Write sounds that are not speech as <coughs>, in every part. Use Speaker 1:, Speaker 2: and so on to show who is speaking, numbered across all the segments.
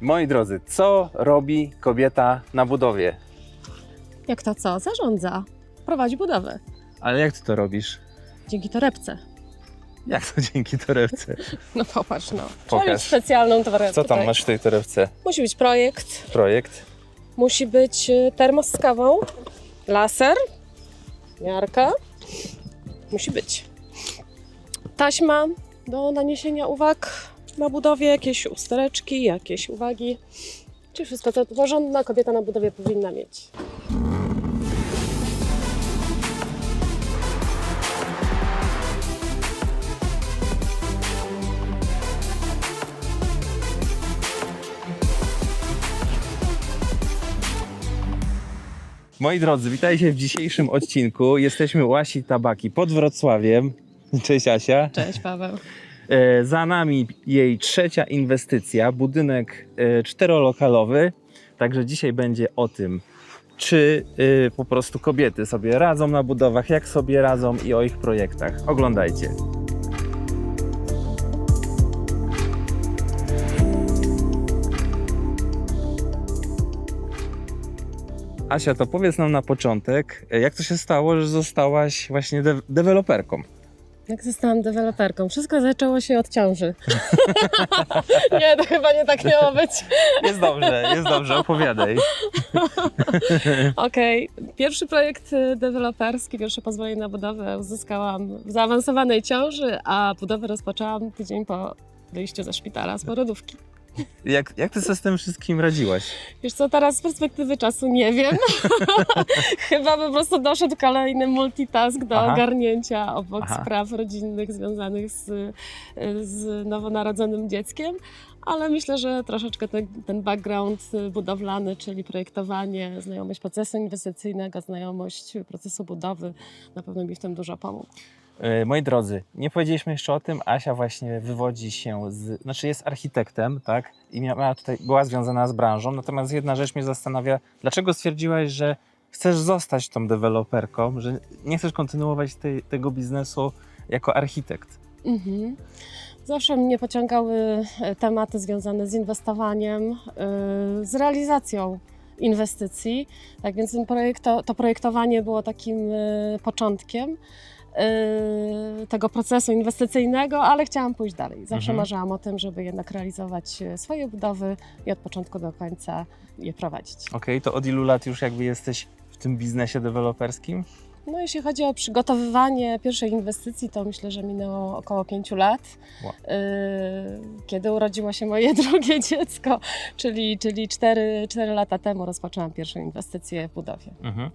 Speaker 1: Moi drodzy, co robi kobieta na budowie?
Speaker 2: Jak to co? Zarządza. Prowadzi budowę.
Speaker 1: Ale jak ty to robisz?
Speaker 2: Dzięki torebce.
Speaker 1: Jak to dzięki torebce? <laughs>
Speaker 2: No popatrz, no. Trzeba
Speaker 1: Pokaż.
Speaker 2: mieć specjalną torebkę.
Speaker 1: Co tam
Speaker 2: tutaj.
Speaker 1: masz w tej torebce?
Speaker 2: Musi być projekt,
Speaker 1: Projekt?
Speaker 2: musi być y, termos z kawą, laser, miarka. Musi być. Taśma do naniesienia uwag na budowie, jakieś ustereczki, jakieś uwagi. Czyli wszystko, co porządna kobieta na budowie powinna mieć.
Speaker 1: Moi drodzy, witajcie w dzisiejszym odcinku. Jesteśmy u Asi Tabaki pod Wrocławiem. Cześć Asia.
Speaker 2: Cześć Paweł.
Speaker 1: E, Za nami jej trzecia inwestycja, budynek e, czterolokalowy. Także dzisiaj będzie o tym, czy e, po prostu kobiety sobie radzą na budowach, jak sobie radzą i o ich projektach. Oglądajcie. Asia, to powiedz nam na początek, jak to się stało, że zostałaś właśnie de- deweloperką?
Speaker 2: Jak zostałam deweloperką? Wszystko zaczęło się od ciąży. <laughs> nie, to chyba nie tak miało być.
Speaker 1: Jest dobrze, jest dobrze, opowiadaj. <laughs>
Speaker 2: Okej, pierwszy projekt y, deweloperski, pierwsze pozwolenie na budowę uzyskałam w zaawansowanej ciąży, a budowę rozpoczęłam tydzień po wyjściu ze szpitala z porodówki.
Speaker 1: Jak, jak ty sobie z tym wszystkim radziłaś?
Speaker 2: Wiesz co, teraz z perspektywy czasu nie wiem. <laughs> Chyba po prostu doszedł kolejny multitask do
Speaker 1: Aha.
Speaker 2: ogarnięcia obok
Speaker 1: Aha.
Speaker 2: spraw rodzinnych związanych z, z nowonarodzonym dzieckiem. Ale myślę, że troszeczkę ten, ten background budowlany, czyli projektowanie, znajomość procesu inwestycyjnego, znajomość procesu budowy, na pewno mi w tym dużo pomógł.
Speaker 1: E, Moi drodzy, nie powiedzieliśmy jeszcze o tym, Asia właśnie wywodzi się z, znaczy jest architektem, tak? I miała tutaj, była związana z branżą, natomiast jedna rzecz mnie zastanawia, dlaczego stwierdziłaś, że chcesz zostać tą deweloperką, że nie chcesz kontynuować tego biznesu jako architekt?
Speaker 2: Mhm. Zawsze mnie pociągały e, tematy związane z inwestowaniem, e, z realizacją inwestycji. Tak więc ten projekt, to, to projektowanie było takim początkiem tego procesu inwestycyjnego, ale chciałam pójść dalej. Zawsze
Speaker 1: Mhm.
Speaker 2: marzyłam o tym, żeby jednak realizować e, swoje budowy i od początku do końca je prowadzić.
Speaker 1: Okej, to od ilu lat już jakby jesteś w tym biznesie deweloperskim?
Speaker 2: No jeśli chodzi o przygotowywanie pierwszej inwestycji, to myślę, że minęło około pięciu lat,
Speaker 1: Wow.
Speaker 2: yy, kiedy urodziło się moje <laughs> drugie dziecko, czyli, czyli cztery, cztery lata temu rozpoczęłam pierwszą inwestycję w budowie.
Speaker 1: Mhm.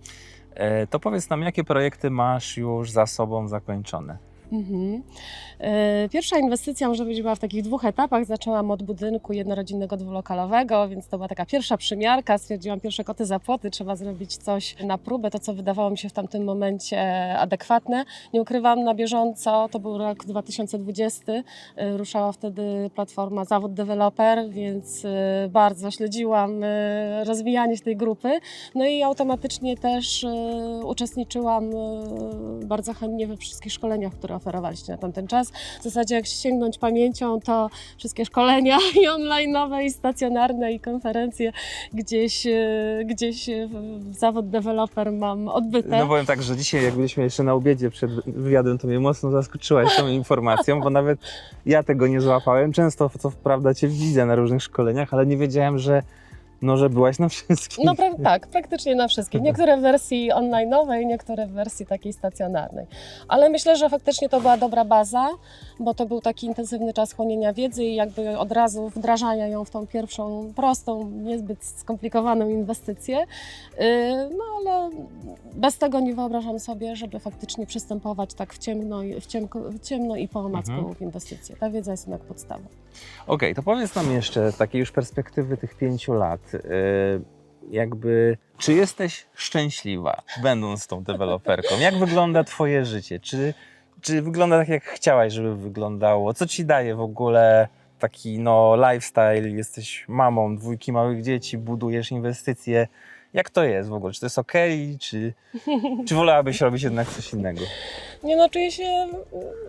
Speaker 1: E, To powiedz nam, jakie projekty masz już za sobą zakończone?
Speaker 2: Mhm. Yy, Pierwsza inwestycja może być była w takich dwóch etapach. Zaczęłam od budynku jednorodzinnego, dwulokalowego, więc to była taka pierwsza przymiarka. Stwierdziłam, pierwsze koty za płoty, trzeba zrobić coś na próbę, to co wydawało mi się w tamtym momencie adekwatne. Nie ukrywam na bieżąco, to był rok 2020, yy, ruszała wtedy platforma Zawód Developer, więc bardzo śledziłam rozwijanie się tej grupy. No i automatycznie też uczestniczyłam bardzo chętnie we wszystkich szkoleniach, które oferowaliście na tamten czas. W zasadzie jak sięgnąć pamięcią, to wszystkie szkolenia <laughs> i online'owe, i stacjonarne, i konferencje gdzieś, yy, gdzieś zawód deweloper mam odbyte.
Speaker 1: No powiem tak, że dzisiaj jak byliśmy jeszcze na obiedzie przed wywiadem, to mnie mocno zaskoczyłaś tą informacją, bo nawet ja tego nie złapałem. Często, co prawda, cię widzę na różnych szkoleniach, ale nie wiedziałem, że, no, że byłaś na wszystkich.
Speaker 2: No pra- tak, praktycznie na wszystkich. Niektóre w wersji online'owej, niektóre w wersji takiej stacjonarnej. Ale myślę, że faktycznie to była dobra baza, bo to był taki intensywny czas chłonienia wiedzy i jakby od razu wdrażania ją w tą pierwszą, prostą, niezbyt skomplikowaną inwestycję. Yy, No ale bez tego nie wyobrażam sobie, żeby faktycznie przystępować tak w ciemno, i- w ciemko, w ciemno i po omacku
Speaker 1: Mhm.
Speaker 2: w inwestycje. Ta wiedza jest jednak podstawą.
Speaker 1: Okej, to powiedz nam jeszcze z takiej już perspektywy tych pięciu lat, yy, jakby, czy jesteś szczęśliwa, będąc tą deweloperką? Jak wygląda twoje życie? Czy, czy wygląda tak, jak chciałaś, żeby wyglądało? Co ci daje w ogóle taki no, lifestyle? Jesteś mamą dwójki małych dzieci, budujesz inwestycje. Jak to jest w ogóle? Czy to jest ok, czy, czy wolałabyś robić jednak coś innego?
Speaker 2: Nie no, czuję się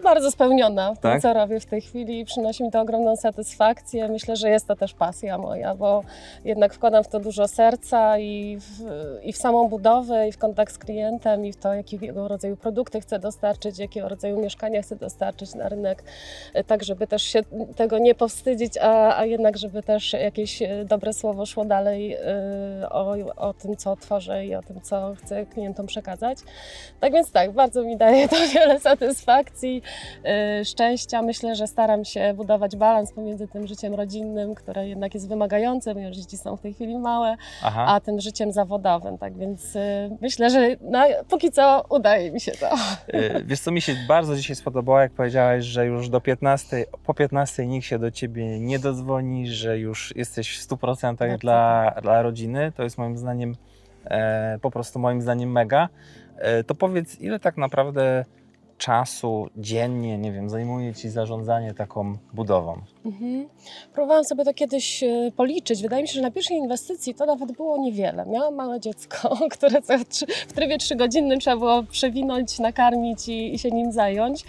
Speaker 2: bardzo spełniona w tym,
Speaker 1: Tak?
Speaker 2: co robię w tej chwili i przynosi mi to ogromną satysfakcję. Myślę, że jest to też pasja moja, bo jednak wkładam w to dużo serca i w, i w samą budowę, i w kontakt z klientem, i w to, jakiego rodzaju produkty chcę dostarczyć, jakiego rodzaju mieszkania chcę dostarczyć na rynek, tak żeby też się tego nie powstydzić, a, a jednak żeby też jakieś dobre słowo szło dalej e, o, o tym, co tworzę i o tym, co chcę klientom przekazać. Tak więc tak, bardzo mi daje to <laughs> wiele satysfakcji, yy, szczęścia. Myślę, że staram się budować balans pomiędzy tym życiem rodzinnym, które jednak jest wymagające, ponieważ dzieci są w tej chwili małe,
Speaker 1: Aha.
Speaker 2: a tym życiem zawodowym. Tak więc yy, myślę, że na, póki co udaje mi się to.
Speaker 1: Y, Wiesz co, mi się bardzo dzisiaj spodobało, jak powiedziałaś, że już do 15, po 15 nikt się do ciebie nie dodzwoni, że już jesteś w 100%
Speaker 2: Bardzo
Speaker 1: dla, dla rodziny. To jest moim zdaniem, e, po prostu moim zdaniem mega. E, to powiedz, ile tak naprawdę czasu dziennie, nie wiem, zajmuje ci zarządzanie taką budową?
Speaker 2: Mhm. Próbowałam sobie to kiedyś e, policzyć. Wydaje mi się, że na pierwszej inwestycji to nawet było niewiele. Miałam małe dziecko, <laughs> które w trybie trzygodzinnym trzeba było przewinąć, nakarmić i, i się nim zająć.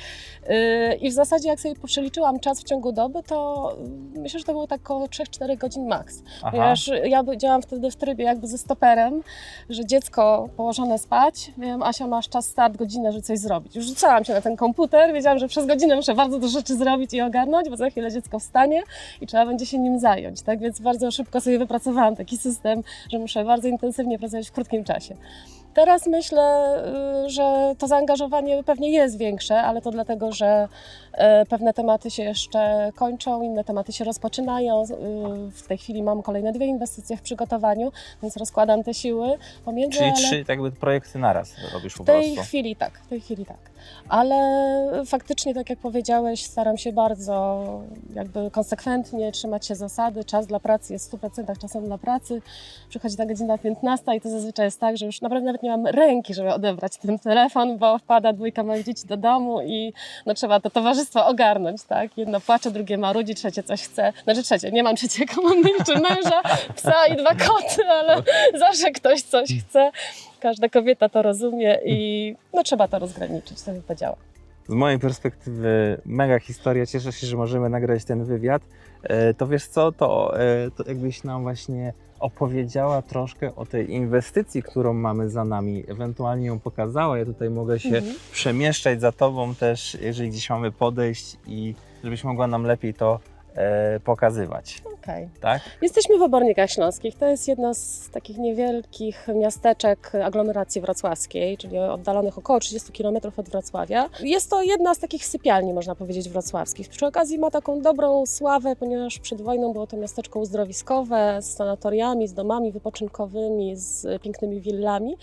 Speaker 2: Yy, I w zasadzie jak sobie przeliczyłam czas w ciągu doby, to yy, myślę, że to było tak około 3-4 godzin maks. Ponieważ ja działam wtedy w trybie jakby ze stoperem, że dziecko położone spać, wiem, Asia masz czas start, godzinę, żeby coś zrobić. Już rzucałam się na ten komputer, wiedziałam, że przez godzinę muszę bardzo dużo rzeczy zrobić i ogarnąć, bo za chwilę dziecko wstanie i trzeba będzie się nim zająć, tak? Więc bardzo szybko sobie wypracowałam taki system, że muszę bardzo intensywnie pracować w krótkim czasie. Teraz myślę, y, że to zaangażowanie pewnie jest większe, ale to dlatego, że pewne tematy się jeszcze kończą, inne tematy się rozpoczynają. Y, W tej chwili mam kolejne dwie inwestycje w przygotowaniu, więc rozkładam te siły pomiędzy.
Speaker 1: Czyli
Speaker 2: ale...
Speaker 1: trzy jakby projekty naraz robisz po
Speaker 2: W tej
Speaker 1: prostu.
Speaker 2: chwili tak, w tej chwili tak. Ale faktycznie, tak jak powiedziałeś, staram się bardzo jakby konsekwentnie trzymać się zasady. Czas dla pracy jest w 100% czasem dla pracy. Przychodzi ta godzina 15 i to zazwyczaj jest tak, że już naprawdę nawet nie mam ręki, żeby odebrać ten telefon, bo wpada dwójka małych dzieci do domu i no, trzeba to towarzystwo ogarnąć, tak? Jedno płacze, drugie marudzi, trzecie coś chce. Znaczy trzecie, nie mam trzeciego, <laughs> mam jeszcze męża, psa i dwa koty, ale <laughs> zawsze ktoś coś chce. Każda kobieta to rozumie i no, trzeba to rozgraniczyć, to bym powiedziała.
Speaker 1: Z mojej perspektywy mega historia, cieszę się, że możemy nagrać ten wywiad. E, To wiesz co, to, e, to jakbyś nam właśnie opowiedziała troszkę o tej inwestycji, którą mamy za nami, ewentualnie ją pokazała. Ja tutaj mogę się
Speaker 2: Mhm.
Speaker 1: przemieszczać za tobą też, jeżeli gdzieś mamy podejść i żebyś mogła nam lepiej to pokazywać,
Speaker 2: Okej.
Speaker 1: tak?
Speaker 2: Jesteśmy w Obornikach Śląskich. To jest jedno z takich niewielkich miasteczek aglomeracji wrocławskiej, czyli oddalonych około 30 km od Wrocławia. Jest to jedna z takich sypialni, można powiedzieć, wrocławskich. Przy okazji ma taką dobrą sławę, ponieważ przed wojną było to miasteczko uzdrowiskowe z sanatoriami, z domami wypoczynkowymi, z pięknymi willami.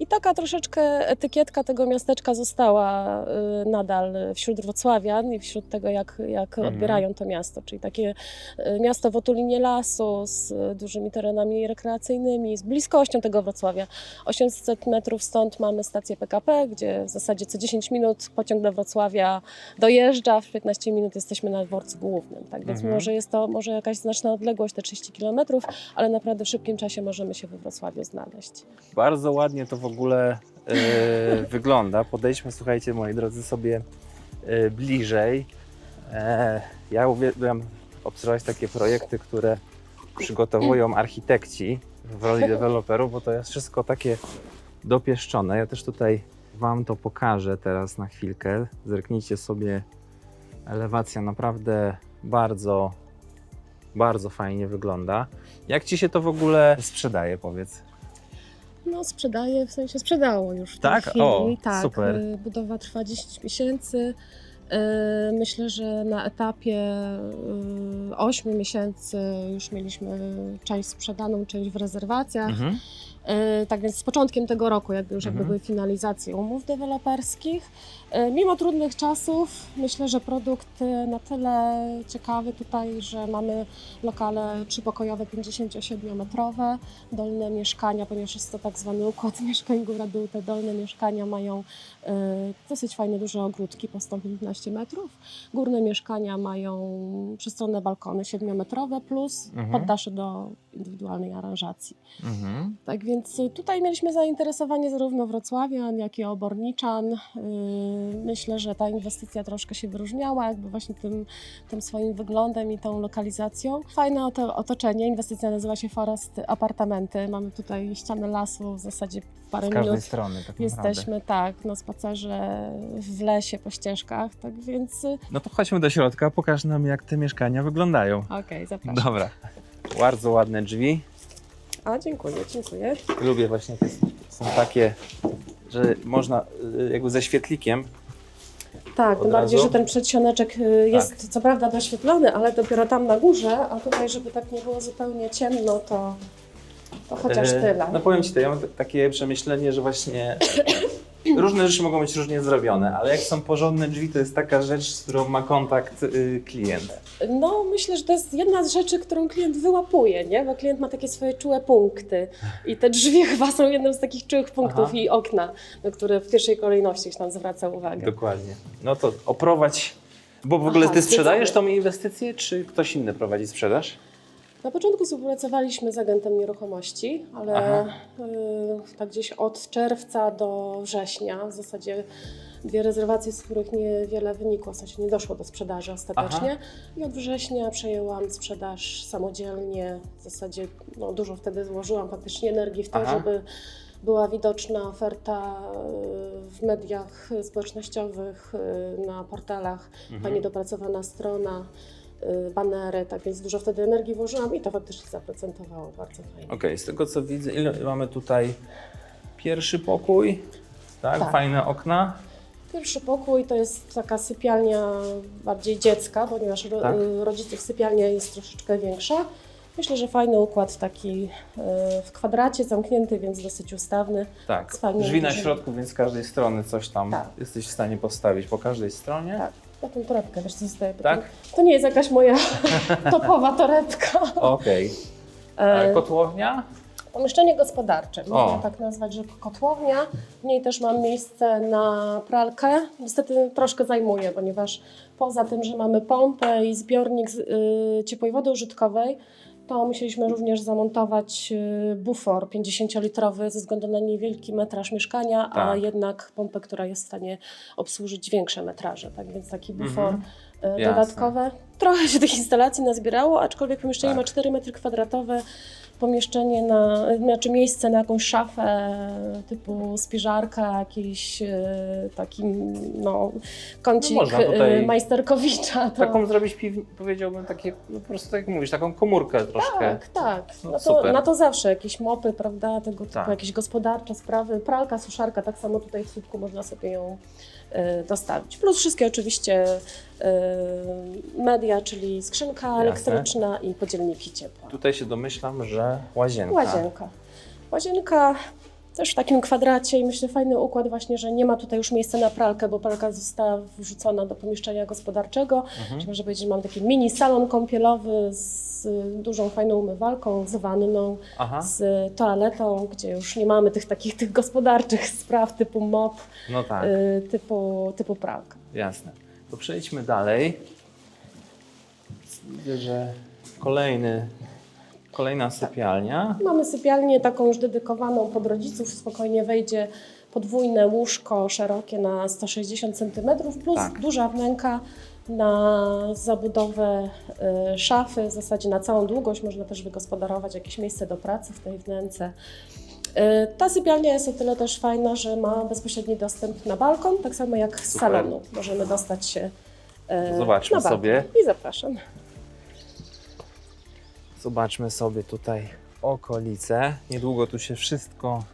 Speaker 2: I taka troszeczkę etykietka tego miasteczka została y, nadal wśród wrocławian i wśród tego, jak, jak
Speaker 1: Mhm.
Speaker 2: odbierają to miasto. Czyli takie y, miasto w otulinie lasu, z y, dużymi terenami rekreacyjnymi, z bliskością tego Wrocławia. 800 metrów stąd mamy stację PKP, gdzie w zasadzie co 10 minut pociąg do Wrocławia dojeżdża, w 15 minut jesteśmy na dworcu głównym. Tak więc
Speaker 1: Mhm.
Speaker 2: mimo, że jest to może jakaś znaczna odległość, te 30 kilometrów, ale naprawdę w szybkim czasie możemy się we Wrocławiu znaleźć.
Speaker 1: Bardzo ładnie to w ogóle e, wygląda. Podejdźmy, słuchajcie, moi drodzy, sobie e, bliżej. E, ja uwielbiam obserwować takie projekty, które przygotowują architekci w roli <laughs> deweloperów, bo to jest wszystko takie dopieszczone. Ja też tutaj Wam to pokażę teraz na chwilkę. Zerknijcie sobie. Elewacja naprawdę bardzo, bardzo fajnie wygląda. Jak Ci się to w ogóle sprzedaje, powiedz?
Speaker 2: No, sprzedaję, w sensie sprzedało już w tej
Speaker 1: Tak?
Speaker 2: chwili.
Speaker 1: O,
Speaker 2: tak,
Speaker 1: super.
Speaker 2: y, Budowa trwa 10 miesięcy. Y, Myślę, że na etapie 8 miesięcy już mieliśmy część sprzedaną, część w rezerwacjach.
Speaker 1: Mhm.
Speaker 2: E, Tak więc z początkiem tego roku jakby już jakby
Speaker 1: Mhm.
Speaker 2: były finalizacje umów deweloperskich. E, Mimo trudnych czasów myślę, że produkt e, na tyle ciekawy tutaj, że mamy lokale trzypokojowe 57-metrowe, dolne mieszkania, ponieważ jest to tak zwany układ <laughs> mieszkań góra-dół, te dolne mieszkania mają dosyć fajne duże ogródki po 115 metrów. Górne mieszkania mają przestronne balkony 7-metrowe plus
Speaker 1: Mhm.
Speaker 2: poddasze do indywidualnej aranżacji.
Speaker 1: Mhm.
Speaker 2: Tak więc y, tutaj mieliśmy zainteresowanie zarówno wrocławian, jak i oborniczan. Y, Myślę, że ta inwestycja troszkę się wyróżniała, jakby właśnie tym, tym swoim wyglądem i tą lokalizacją. Fajne oto, otoczenie. Inwestycja nazywa się Forest Apartamenty. Mamy tutaj ścianę lasu w zasadzie
Speaker 1: Z
Speaker 2: parę
Speaker 1: każdej
Speaker 2: minut.
Speaker 1: strony tak naprawdę.
Speaker 2: Jesteśmy tak na spacerze w lesie, po ścieżkach, tak więc y,
Speaker 1: No to chodźmy do środka, pokaż nam jak te mieszkania wyglądają.
Speaker 2: okej, zapraszam.
Speaker 1: Dobra. Bardzo ładne drzwi.
Speaker 2: A, dziękuję, dziękuję.
Speaker 1: Lubię właśnie te są takie, że można y, jakby ze świetlikiem.
Speaker 2: Tak,
Speaker 1: Od
Speaker 2: tym bardziej,
Speaker 1: razu?
Speaker 2: że ten przedsioneczek y, jest co prawda doświetlony, ale dopiero tam na górze, a tutaj, żeby tak nie było zupełnie ciemno, to, to chociaż
Speaker 1: E,
Speaker 2: tyle.
Speaker 1: No powiem Ci to, ja mam t- takie przemyślenie, że właśnie <coughs> różne rzeczy mogą być różnie zrobione, ale jak są porządne drzwi, to jest taka rzecz, z którą ma kontakt y, klient.
Speaker 2: No, myślę, że to jest jedna z rzeczy, którą klient wyłapuje, nie? Bo klient ma takie swoje czułe punkty i te drzwi <laughs> chyba są jednym z takich czułych punktów
Speaker 1: Aha.
Speaker 2: i okna, na które w pierwszej kolejności się tam zwraca uwagę.
Speaker 1: Dokładnie. No to oprowadź, bo w ogóle
Speaker 2: Aha,
Speaker 1: Ty sprzedajesz tą inwestycję, czy ktoś inny prowadzi sprzedaż?
Speaker 2: Na początku współpracowaliśmy z agentem nieruchomości, ale
Speaker 1: Aha.
Speaker 2: y, tak gdzieś od czerwca do września w zasadzie dwie rezerwacje, z których niewiele wynikło, w sensie nie doszło do sprzedaży ostatecznie. I od września przejęłam sprzedaż samodzielnie. W zasadzie no, dużo wtedy złożyłam faktycznie energii w to,
Speaker 1: Aha.
Speaker 2: żeby była widoczna oferta y, w mediach społecznościowych, y, na portalach,
Speaker 1: Mhm.
Speaker 2: fajnie dopracowana strona, banery, tak więc dużo wtedy energii włożyłam i to faktycznie zaprocentowało bardzo fajnie.
Speaker 1: Okej, z tego co widzę, ile mamy tutaj pierwszy pokój, tak?
Speaker 2: Tak.
Speaker 1: Fajne okna.
Speaker 2: Pierwszy pokój to jest taka sypialnia bardziej dziecka, ponieważ
Speaker 1: Tak.
Speaker 2: y, rodziców sypialnia jest troszeczkę większa. Myślę, że fajny układ taki y, w kwadracie, zamknięty, więc dosyć ustawny.
Speaker 1: Tak, drzwi na środku, więc z każdej strony coś tam
Speaker 2: Tak.
Speaker 1: jesteś w stanie postawić po każdej stronie.
Speaker 2: Tak. Na tą torebkę, wiesz co zostaje?
Speaker 1: Tak?
Speaker 2: To nie jest jakaś moja <laughs> topowa torebka.
Speaker 1: Okej.
Speaker 2: E,
Speaker 1: A Kotłownia?
Speaker 2: Pomieszczenie gospodarcze, można
Speaker 1: O.
Speaker 2: tak nazwać, że kotłownia. W niej też mam miejsce na pralkę. Niestety troszkę zajmuje, ponieważ poza tym, że mamy pompę i zbiornik z, y, ciepłej wody użytkowej, to musieliśmy również zamontować y, bufor 50-litrowy ze względu na niewielki metraż mieszkania, a
Speaker 1: Tak.
Speaker 2: jednak pompę, która jest w stanie obsłużyć większe metraże. Tak więc taki bufor
Speaker 1: Mhm.
Speaker 2: y,
Speaker 1: Jasne.
Speaker 2: dodatkowe. Trochę się tych instalacji nazbierało, aczkolwiek pomieszczenie
Speaker 1: Tak.
Speaker 2: ma 4 metry kwadratowe pomieszczenie na, znaczy miejsce na jakąś szafę typu spiżarka, jakiś e, taki no, kącik
Speaker 1: No można tutaj
Speaker 2: e, majsterkowicza. To,
Speaker 1: Taką zrobić powiedziałbym takie, no po prostu tak jak mówisz, taką komórkę troszkę.
Speaker 2: tak, tak.
Speaker 1: No,
Speaker 2: No to, na to zawsze jakieś mopy, prawda, tego typu
Speaker 1: Tak.
Speaker 2: jakieś gospodarcze sprawy. Pralka, suszarka, tak samo tutaj w słupku można sobie ją e, dostawić. Plus wszystkie oczywiście media, czyli skrzynka elektryczna i podzielniki ciepła.
Speaker 1: Tutaj się domyślam, że łazienka.
Speaker 2: Łazienka. Łazienka też w takim kwadracie i myślę fajny układ właśnie, że nie ma tutaj już miejsca na pralkę, bo pralka została wrzucona do pomieszczenia gospodarczego.
Speaker 1: Mhm.
Speaker 2: Można powiedzieć, że mam taki mini salon kąpielowy z dużą fajną umywalką, z wanną,
Speaker 1: Aha,
Speaker 2: z toaletą, gdzie już nie mamy tych takich tych gospodarczych <laughs> spraw typu mop,
Speaker 1: no tak,
Speaker 2: y, typu, typu pralka.
Speaker 1: jasne. To przejdźmy dalej. Widzę, że kolejny, kolejna sypialnia.
Speaker 2: Mamy sypialnię taką już dedykowaną pod rodziców, spokojnie wejdzie podwójne łóżko szerokie na 160 cm, plus
Speaker 1: Tak.
Speaker 2: duża wnęka na zabudowę y, szafy, w zasadzie na całą długość można też wygospodarować jakieś miejsce do pracy w tej wnęce. Y, Ta sypialnia jest o tyle też fajna, że ma bezpośredni dostęp na balkon, tak samo jak z
Speaker 1: Super.
Speaker 2: salonu. Możemy dostać się y,
Speaker 1: Zobaczmy
Speaker 2: na balkon.
Speaker 1: sobie.
Speaker 2: I zapraszam.
Speaker 1: Zobaczmy sobie tutaj okolice. Niedługo tu się wszystko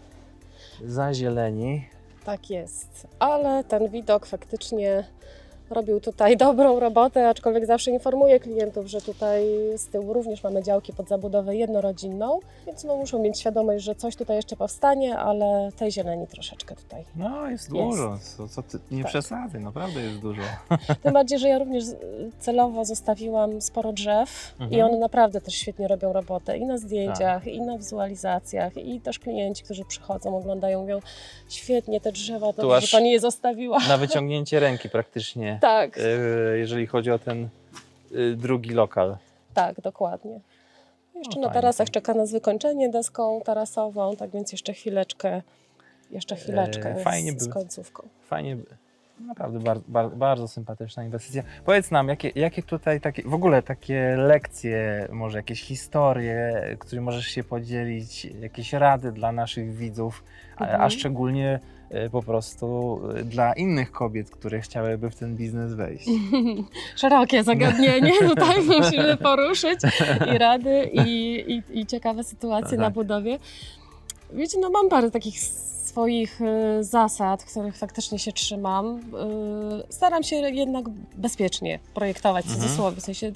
Speaker 1: zazieleni.
Speaker 2: Tak jest, ale ten widok faktycznie robił tutaj <laughs> dobrą robotę, aczkolwiek zawsze informuję klientów, że tutaj z tyłu również mamy działki pod zabudowę jednorodzinną, więc no muszą mieć świadomość, że coś tutaj jeszcze powstanie, ale tej zieleni troszeczkę tutaj.
Speaker 1: No, jest dużo. Co, co ty, nie
Speaker 2: Tak.
Speaker 1: przesadzaj, naprawdę jest dużo. <laughs>
Speaker 2: Tym bardziej, że ja również z- celowo zostawiłam sporo drzew i
Speaker 1: Mhm.
Speaker 2: one naprawdę też świetnie robią robotę i na zdjęciach, i na wizualizacjach, i też klienci, którzy przychodzą, oglądają, mówią świetnie te drzewa,
Speaker 1: aż-
Speaker 2: że Pani je zostawiła.
Speaker 1: Na wyciągnięcie ręki praktycznie,
Speaker 2: Tak,
Speaker 1: e, jeżeli chodzi o ten e, drugi lokal.
Speaker 2: tak, dokładnie. Jeszcze
Speaker 1: No
Speaker 2: na tarasach czeka nas wykończenie deską tarasową, tak więc jeszcze chwileczkę, jeszcze chwileczkę
Speaker 1: E, fajnie
Speaker 2: z, z
Speaker 1: by-
Speaker 2: końcówką.
Speaker 1: Fajnie, naprawdę bardzo, bardzo, bardzo sympatyczna inwestycja. Powiedz nam, jakie, jakie tutaj takie, w ogóle takie lekcje, może jakieś historie, które możesz się podzielić, jakieś rady dla naszych widzów, a, a
Speaker 2: Mhm.
Speaker 1: szczególnie po prostu e, dla innych kobiet, które chciałyby w ten biznes wejść. <laughs>
Speaker 2: Szerokie zagadnienie <laughs> tutaj musimy poruszyć i rady i, i, i ciekawe sytuacje
Speaker 1: Tak.
Speaker 2: na budowie. Wiecie, no mam parę takich swoich y, zasad, których faktycznie się trzymam. Y, Staram się jednak bezpiecznie projektować w
Speaker 1: Mhm.
Speaker 2: cudzysłowie, w sensie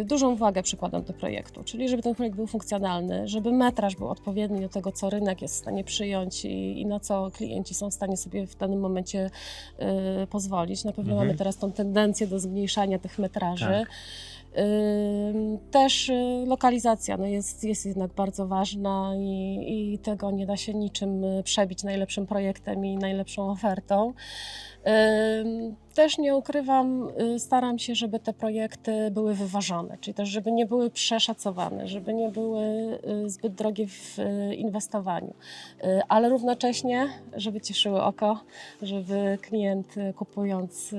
Speaker 2: y, dużą uwagę przykładam do projektu, czyli żeby ten projekt był funkcjonalny, żeby metraż był odpowiedni do tego, co rynek jest w stanie przyjąć i, i na co klienci są w stanie sobie w danym momencie pozwolić. Na pewno
Speaker 1: Mhm.
Speaker 2: mamy teraz tą tendencję do zmniejszania tych metraży.
Speaker 1: Tak.
Speaker 2: Też y, lokalizacja no jest, jest jednak bardzo ważna i, i tego nie da się niczym y, przebić najlepszym projektem i najlepszą ofertą. Też nie ukrywam, y, staram się, żeby te projekty były wyważone, czyli też, żeby nie były przeszacowane, żeby nie były y, zbyt drogie w y, inwestowaniu, ale równocześnie, żeby cieszyły oko, żeby klient kupując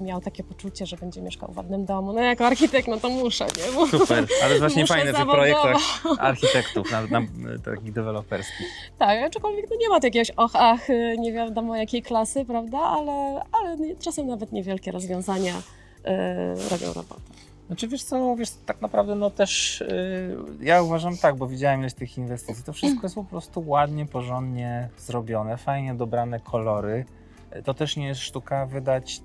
Speaker 2: miał takie poczucie, że będzie mieszkał w ładnym domu. No jako architekt, no to muszę, nie? Bo
Speaker 1: Super, ale właśnie fajne w tych projektach <laughs> architektów, na, na, takich deweloperskich.
Speaker 2: Tak, aczkolwiek no nie ma tu jakiegoś och, ach, nie wiadomo jakiej klasy, prawda? Ale, ale czasem nawet niewielkie rozwiązania y, robią robotę.
Speaker 1: Znaczy wiesz co, wiesz, tak naprawdę no też yy, ja uważam tak, bo widziałem ileś tych inwestycji, to wszystko jest po prostu ładnie, porządnie zrobione, fajnie dobrane kolory. Yy, To też nie jest sztuka wydać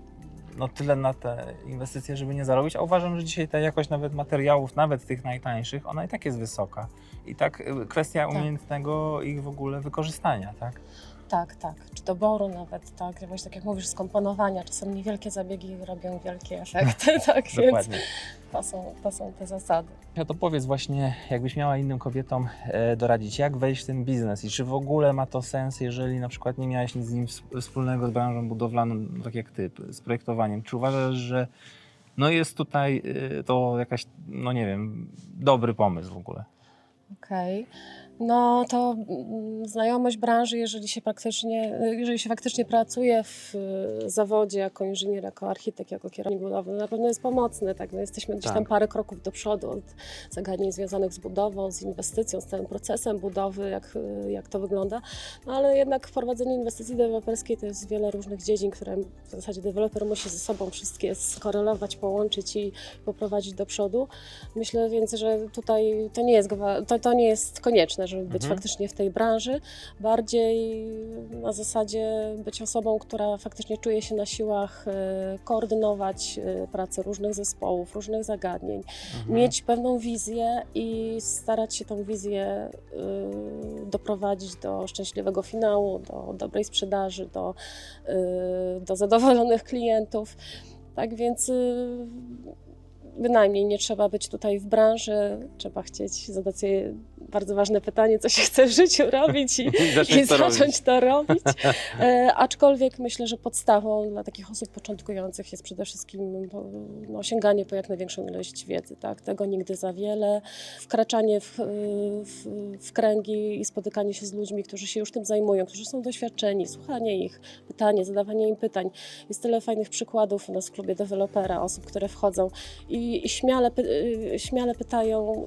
Speaker 1: no tyle na te inwestycje, żeby nie zarobić, a uważam, że dzisiaj ta jakość nawet materiałów, nawet tych najtańszych, ona i tak jest wysoka. I tak yy, kwestia
Speaker 2: Tak.
Speaker 1: umiejętnego ich w ogóle wykorzystania, tak?
Speaker 2: Tak, tak. Czy doboru nawet, tak. Właśnie tak jak mówisz, skomponowania. Czasem niewielkie zabiegi robią wielkie efekty, tak <laughs> więc
Speaker 1: Dokładnie.
Speaker 2: to są, to są te zasady.
Speaker 1: Ja to powiedz właśnie, jakbyś miała innym kobietom e, doradzić, jak wejść w ten biznes i czy w ogóle ma to sens, jeżeli na przykład nie miałaś nic z nim ws- wspólnego z branżą budowlaną, no, tak jak ty, z projektowaniem. Czy uważasz, że no jest tutaj e, to jakaś, no nie wiem, dobry pomysł w ogóle?
Speaker 2: Okej. No to mm, znajomość branży, jeżeli się praktycznie, jeżeli się faktycznie pracuje w y, zawodzie jako inżynier, jako architekt, jako kierownik budowy, no na pewno jest pomocne. Tak? No jesteśmy gdzieś
Speaker 1: Tak.
Speaker 2: tam parę kroków do przodu od zagadnień związanych z budową, z inwestycją, z całym procesem budowy, jak, y, jak to wygląda. No ale jednak prowadzenie inwestycji deweloperskiej to jest wiele różnych dziedzin, które w zasadzie deweloper musi ze sobą wszystkie skorelować, połączyć i poprowadzić do przodu. Myślę więc, że tutaj to nie jest, to, to nie jest konieczne, żeby być
Speaker 1: Mhm.
Speaker 2: faktycznie w tej branży. Bardziej na zasadzie być osobą, która faktycznie czuje się na siłach e, koordynować e, pracę różnych zespołów, różnych zagadnień,
Speaker 1: Mhm.
Speaker 2: mieć pewną wizję i starać się tą wizję e, doprowadzić do szczęśliwego finału, do dobrej sprzedaży, do, do zadowolonych klientów. Tak więc bynajmniej nie trzeba być tutaj w branży, trzeba chcieć zadać sobie bardzo ważne pytanie, co się chce w życiu robić i, <laughs>
Speaker 1: I
Speaker 2: i
Speaker 1: zacząć to robić.
Speaker 2: zacząć to robić. E, aczkolwiek myślę, że podstawą dla takich osób początkujących jest przede wszystkim no, sięganie po jak największą ilość wiedzy. Tak? Tego nigdy za wiele. Wkraczanie w, w, w kręgi i spotykanie się z ludźmi, którzy się już tym zajmują, którzy są doświadczeni, słuchanie ich, pytanie, zadawanie im pytań. Jest tyle fajnych przykładów u nas w klubie dewelopera, osób, które wchodzą i, i śmiale, py, y, śmiale pytają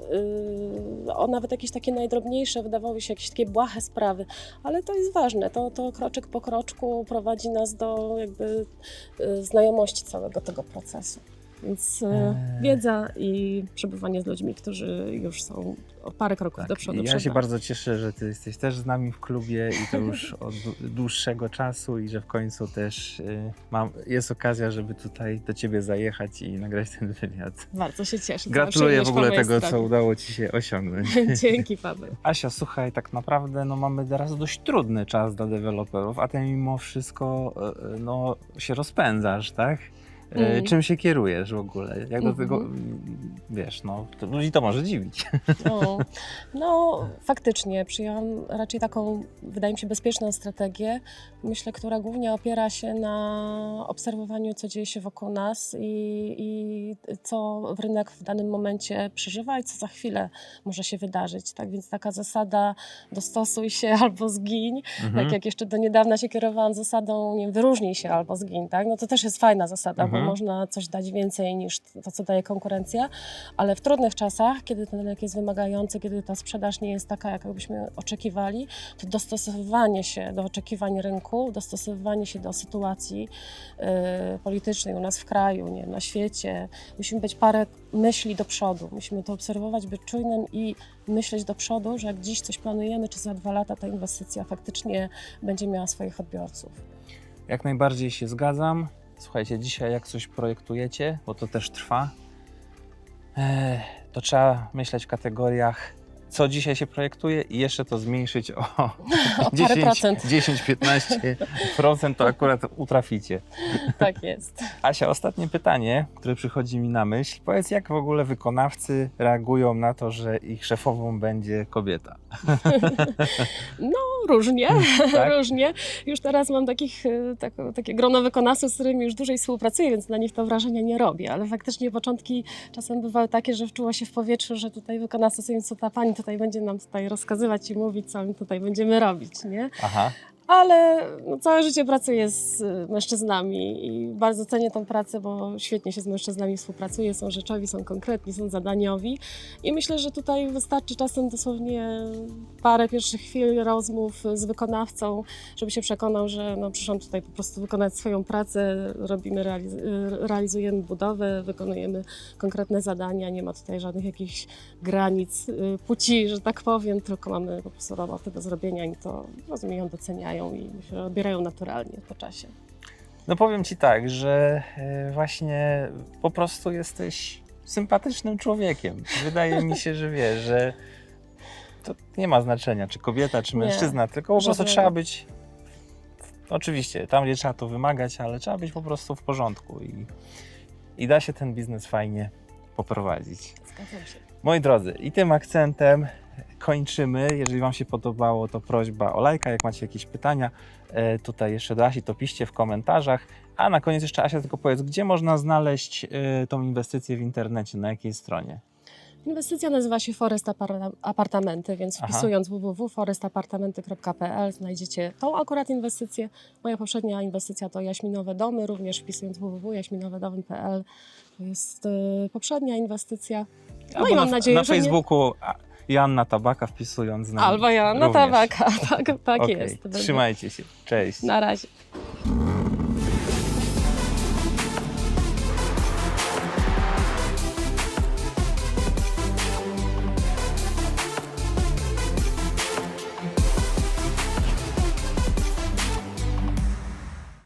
Speaker 2: y, o nawet jakieś takie najdrobniejsze, wydawały się jakieś takie błahe sprawy, ale to jest ważne. To, to kroczek po kroczku prowadzi nas do jakby y, znajomości całego tego procesu. Więc
Speaker 1: Eee.
Speaker 2: wiedza i przebywanie z ludźmi, którzy już są o parę kroków do
Speaker 1: Tak,
Speaker 2: przodu.
Speaker 1: i ja się bardzo cieszę, że ty jesteś też z nami w klubie i to już od dłu- dłuższego czasu i że w końcu też y, mam, jest okazja, żeby tutaj do ciebie zajechać i nagrać ten wywiad.
Speaker 2: Bardzo się cieszę.
Speaker 1: Gratuluję w ogóle tego, co
Speaker 2: stronie.
Speaker 1: udało ci się osiągnąć. <laughs>
Speaker 2: Dzięki Paweł.
Speaker 1: Asia, słuchaj, tak naprawdę no, mamy teraz dość trudny czas dla deweloperów, a ty mimo wszystko e, e, no, się rozpędzasz, tak?
Speaker 2: Mhm.
Speaker 1: Czym się kierujesz w ogóle? Jak do
Speaker 2: Mhm.
Speaker 1: tego, mm, wiesz, no, to ludzi to może dziwić.
Speaker 2: No, no, faktycznie przyjęłam raczej taką, wydaje mi się, bezpieczną strategię, myślę, która głównie opiera się na obserwowaniu, co dzieje się wokół nas i, i co rynek w danym momencie przeżywa i co za chwilę może się wydarzyć. Tak więc taka zasada dostosuj się <laughs> albo zgiń,
Speaker 1: Mhm.
Speaker 2: tak jak jeszcze do niedawna się kierowałam zasadą nie wiem, wyróżnij się albo zgiń, tak? No to też jest fajna zasada,
Speaker 1: Mhm.
Speaker 2: bo można coś dać więcej niż to, co daje konkurencja, ale w trudnych czasach, kiedy ten rynek jest wymagający, kiedy ta sprzedaż nie jest taka, jak byśmy oczekiwali, to dostosowywanie się do oczekiwań rynku, dostosowywanie się do sytuacji y, politycznej u nas w kraju, nie, na świecie, musimy być parę myśli do przodu, musimy to obserwować, być czujnym i myśleć do przodu, że jak dziś coś planujemy, czy za dwa lata ta inwestycja faktycznie będzie miała swoich odbiorców.
Speaker 1: Jak najbardziej się zgadzam. Słuchajcie, dzisiaj jak coś projektujecie, bo to też trwa, eh, to trzeba myśleć w kategoriach, co dzisiaj się projektuje i jeszcze to zmniejszyć o <laughs>
Speaker 2: O parę procent.
Speaker 1: 10-15%, to akurat utraficie.
Speaker 2: Tak jest.
Speaker 1: Asia, ostatnie pytanie, które przychodzi mi na myśl. Powiedz, jak w ogóle wykonawcy reagują na to, że ich szefową będzie kobieta? <laughs> <laughs>
Speaker 2: No, różnie, <laughs>
Speaker 1: Tak?
Speaker 2: różnie. Już teraz mam takich, e, tak, takie grono wykonawców, z którymi już dłużej współpracuję, więc na nich to wrażenia nie robię, ale faktycznie początki czasem bywały takie, że wczuło się w powietrzu, że tutaj wykonawca sobie, co ta pani tutaj będzie nam tutaj rozkazywać i mówić, co my tutaj będziemy robić, nie?
Speaker 1: Aha.
Speaker 2: Ale no, całe życie pracuję z y, mężczyznami i bardzo cenię tą pracę, bo świetnie się z mężczyznami współpracuje, są rzeczowi, są konkretni, są zadaniowi. I myślę, że tutaj wystarczy czasem dosłownie parę pierwszych chwil rozmów z wykonawcą, żeby się przekonał, że no, przyszłam tutaj po prostu wykonać swoją pracę, robimy, y, realizujemy budowę, wykonujemy konkretne zadania, nie ma tutaj żadnych jakichś granic y, płci, że tak powiem, tylko mamy po prostu robotę do zrobienia i to rozumieją, doceniają i myślę, że odbierają naturalnie po czasie.
Speaker 1: No powiem ci tak, że e, właśnie po prostu jesteś sympatycznym człowiekiem. Wydaje mi się, że wiesz, że to nie ma znaczenia, czy kobieta, czy
Speaker 2: Nie,
Speaker 1: mężczyzna, tylko po prostu
Speaker 2: żadnego.
Speaker 1: trzeba być. Oczywiście, tam gdzie trzeba to wymagać, ale trzeba być po prostu w porządku i, i da się ten biznes fajnie poprowadzić.
Speaker 2: Zgadzam się.
Speaker 1: Moi drodzy, i tym akcentem kończymy. Jeżeli Wam się podobało, to prośba o lajka. Jak macie jakieś pytania, e, tutaj jeszcze do Asi, to piszcie w komentarzach. A na koniec jeszcze Asia tylko powiedz, gdzie można znaleźć e, tą inwestycję w internecie, na jakiej stronie?
Speaker 2: Inwestycja nazywa się Forest Apar- Apartamenty, więc wpisując www.forestapartamenty.pl znajdziecie tą akurat inwestycję. Moja poprzednia inwestycja to Jaśminowe Domy, również wpisując www.jaśminowedomy.pl to jest y, poprzednia inwestycja. No
Speaker 1: Albo
Speaker 2: i mam
Speaker 1: na,
Speaker 2: nadzieję,
Speaker 1: na
Speaker 2: że nie-
Speaker 1: Facebooku a, Joanna Tabaka wpisując znajdziecie
Speaker 2: Albo Joanna
Speaker 1: również.
Speaker 2: Tabaka, <laughs> tak, tak
Speaker 1: Okej,
Speaker 2: jest.
Speaker 1: Trzymajcie się. Cześć.
Speaker 2: Na razie.